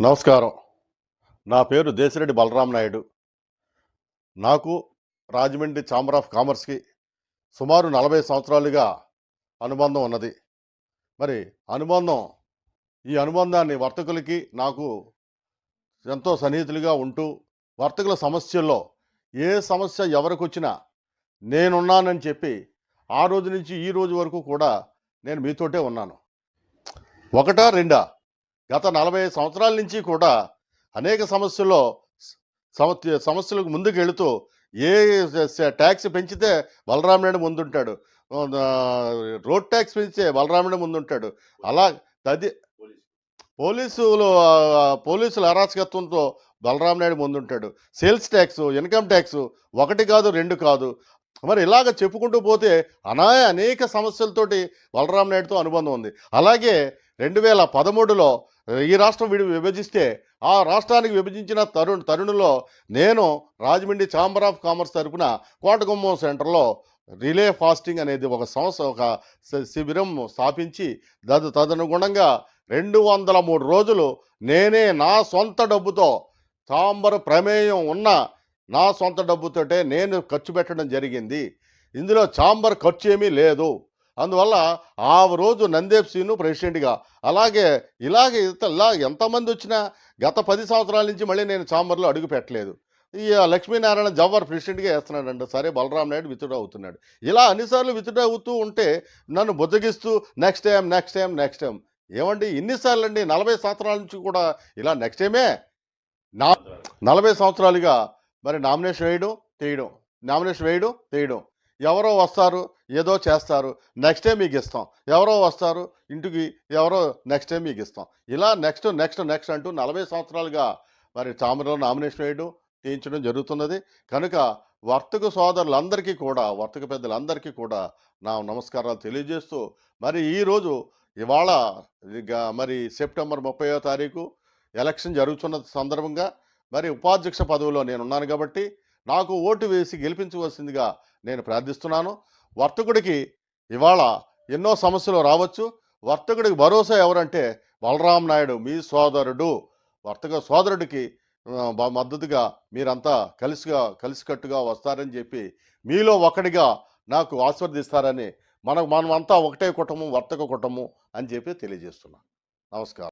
నమస్కారం. నా పేరు దేశిరెడ్డి బలరాం నాయుడు. నాకు రాజమండ్రి ఛాంబర్ ఆఫ్ కామర్స్కి సుమారు నలభై సంవత్సరాలుగా అనుబంధం ఉన్నది. మరి అనుబంధం ఈ అనుబంధాన్ని వర్తకులకి నాకు ఎంతో సన్నిహితులుగా ఉంటూ వర్తకుల సమస్యల్లో ఏ సమస్య ఎవరికి వచ్చినా నేనున్నానని చెప్పి ఆ రోజు నుంచి ఈ రోజు వరకు కూడా నేను మీతోటే ఉన్నాను. ఒకటా రెండా? గత నలభై సంవత్సరాల నుంచి కూడా అనేక సమస్యల్లో సమ- సమస్యలకు ముందుకు వెళుతూ ఏ ట్యాక్స్ పెంచితే బలరామనాయుడు ముందుంటాడు. రోడ్ ట్యాక్స్ పెంచితే బలరామనాయుడు ముందుంటాడు. అలా తది పోలీసులు పోలీసుల అరాచకత్వంతో బలరాం నాయుడు ముందుంటాడు. సేల్స్ ట్యాక్స్ ఇన్కమ్ ట్యాక్స్ ఒకటి కాదు రెండు కాదు. మరి ఇలాగ చెప్పుకుంటూ పోతే అనా అనేక సమస్యలతోటి బలరాం నాయుడుతో అనుబంధం ఉంది. అలాగే రెండు వేల పదమూడులో ఈ రాష్ట్రం విడి విభజిస్తే ఆ రాష్ట్రానికి విభజించిన తరుణ్ తరుణులో నేను రాజమండ్రి ఛాంబర్ ఆఫ్ కామర్స్ తరపున కోటగుమ్మం సెంటర్లో రిలే ఫాస్టింగ్ అనేది ఒక సంస్థ ఒక శి- శిబిరం స్థాపించి తదు తదనుగుణంగా రెండు వందల మూడు రోజులు నేనే నా సొంత డబ్బుతో ఛాంబర్ ప్రమేయం ఉన్న నా సొంత డబ్బుతోటే నేను ఖర్చు పెట్టడం జరిగింది. ఇందులో చాంబర్ ఖర్చు ఏమీ లేదు. అందువల్ల ఆ రోజు నందేప్ సీను ప్రెసిడెంట్గా. అలాగే ఇలాగే ఇలా ఎంతమంది వచ్చినా గత పది సంవత్సరాల నుంచి మళ్ళీ నేను చాంబర్లో అడుగు పెట్టలేదు. ఈ లక్ష్మీనారాయణ జవ్వర్ ప్రెసిడెంట్గా వేస్తున్నాడంట. సరే బలరాం నాయుడు విత్డ్రా అవుతున్నాడు. ఇలా అన్నిసార్లు విత్డ్రా అవుతూ ఉంటే నన్ను బుజ్జగిస్తూ next time next time next time. ఏమండి ఇన్నిసార్లు అండి నలభై సంవత్సరాల నుంచి కూడా ఇలా నెక్స్ట్ టైమే? నా నలభై సంవత్సరాలుగా మరి నామినేషన్ వేయడం తీయడం. నామినేషన్ వేయడం తీయడం. ఎవరో వస్తారు ఏదో చేస్తారు నెక్స్ట్ టైం మీకు ఇస్తాం ఎవరో వస్తారు ఇంటికి ఎవరో నెక్స్ట్ టైం మీకు ఇస్తాం ఇలా నెక్స్ట్ నెక్స్ట్ నెక్స్ట్ అంటూ నలభై సంవత్సరాలుగా మరి చామరలో నామినేషన్ వేయడం తీయించడం జరుగుతున్నది. కనుక వర్తక సోదరులందరికీ కూడా వర్తక పెద్దలందరికీ కూడా నా నమస్కారాలు తెలియజేస్తూ మరి ఈరోజు ఇవాళ మరి సెప్టెంబర్ ముప్పయో తారీఖు ఎలక్షన్ జరుగుతున్న సందర్భంగా మరి ఉపాధ్యక్ష పదవిలో నేను ఉన్నాను కాబట్టి నాకు ఓటు వేసి గెలిపించవలసిందిగా నేను ప్రార్థిస్తున్నాను. వర్తకుడికి ఇవాళ ఎన్నో సమస్యలు రావచ్చు. వర్తకుడికి భరోసా ఎవరంటే బలరాం నాయుడు మీ సోదరుడు. వర్తక సోదరుడికి మద్దతుగా మీరంతా కలిసిగా కలిసికట్టుగా వస్తారని చెప్పి మీలో ఒకటిగా నాకు ఆశీర్వదిస్తారని మనకు మనం ఒకటే కుటుంబం వర్తక కుటుంబం అని చెప్పి తెలియజేస్తున్నాను నమస్కారం.